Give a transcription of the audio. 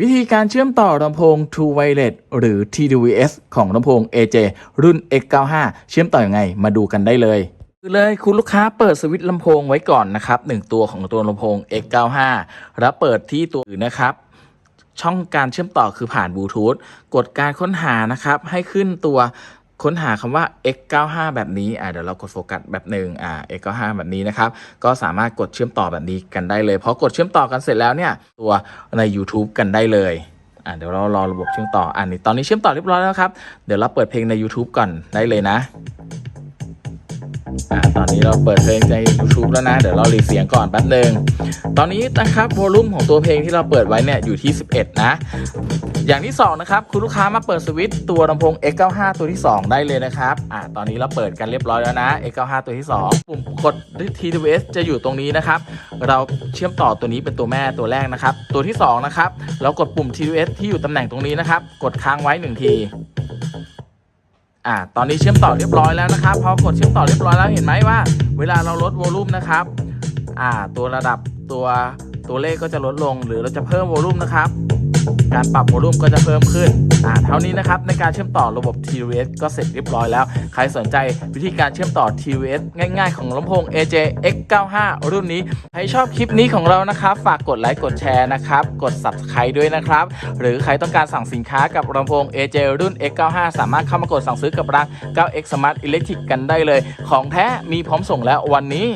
วิธีการเชื่อมต่อลำโพง True Wireless หรือ TWS ของลำโพง AJ รุ่น X95 เชื่อมต่ออยังไง มาดูกันได้เลยคือเลยคุณลูกค้าเปิดสวิตช์ลำโพงไว้ก่อนนะครับหนึ่งตัวของตัวลำโพง X95 แล้วเปิดที่ตัวอื่นนะครับ ช่องการเชื่อมต่อคือผ่านบลูทูธกดการค้นหานะครับ ให้ขึ้นตัว ค้นหาคำว่า x95 แบบนี้อ่าเดี๋ยวเรากดโฟกัสแบบหนึ่งอ่า x95 แบบนี้นะครับ ก็สามารถกดเชื่อมต่อแบบนี้กันได้เลยพอกดเชื่อมต่อกันเสร็จแล้วเนี่ย ตัวใน YouTube กันได้เลยอ่าเดี๋ยวเรารอระบบเชื่อมต่ออันนี้ตอนนี้เชื่อมต่อเรียบร้อยแล้วครับ เดี๋ยวเราเปิดเพลงใน YouTube ก่อนได้เลยนะ อ่าตอนนี้เราเปิดเพลงใน YouTube แล้วนะ เดี๋ยวเรารีเสียงก่อนแป๊บหนึ่งตอนนี้นะครับโวลูมของตัวเพลงที่เราเปิดไว้เนี่ยอยู่ที่ 11 นะ อย่างที่ 2 นะครับ คุณลูกค้ามาเปิดสวิตช์ตัวลำโพง X95 ตัวที่ 2 ได้เลยนะครับอ่าตอนนี้เราเปิดกันเรียบร้อยแล้วนะ X95 ตัวที่ 2 ปุ่มกด TWS จะอยู่ตรงนี้นะครับ เราเชื่อมต่อตัวนี้เป็นตัวแม่ตัวแรกนะครับ ตัวที่ 2 นะครับ เรากดปุ่ม TWS ที่อยู่ตำแหน่งตรงนี้นะครับ กดค้างไว้ 1 ที อ่าตอนนี้เชื่อมต่อเรียบร้อยแล้วนะครับพอกดเชื่อมต่อเรียบร้อยแล้วเห็นไหมว่า เวลาเราลดโวลูมนะครับอ่าตัวระดับตัวตัวเลขก็จะลดลงหรือเราจะเพิ่มโวลูมนะครับ การปรับโวลูมก็จะเพิ่มขึ้นอ่าเท่านี้นะครับในการเชื่อมต่อระบบ TVS ก็เสร็จเรียบร้อยแล้ว ใครสนใจวิธีการเชื่อมต่อ TVS ง่ายๆ ของลำโพง AJ X95 รุ่นนี้ ใครชอบคลิปนี้ของเรานะครับ ฝากกดไลค์กดแชร์นะครับ กด Subscribe ด้วยนะครับ หรือใครต้องการสั่งสินค้ากับลำโพง AJ รุ่น X95 สามารถเข้ามากดสั่งซื้อกับร้าน 9X Smart Electric กันได้เลย ของแท้มีพร้อมส่งแล้ววันนี้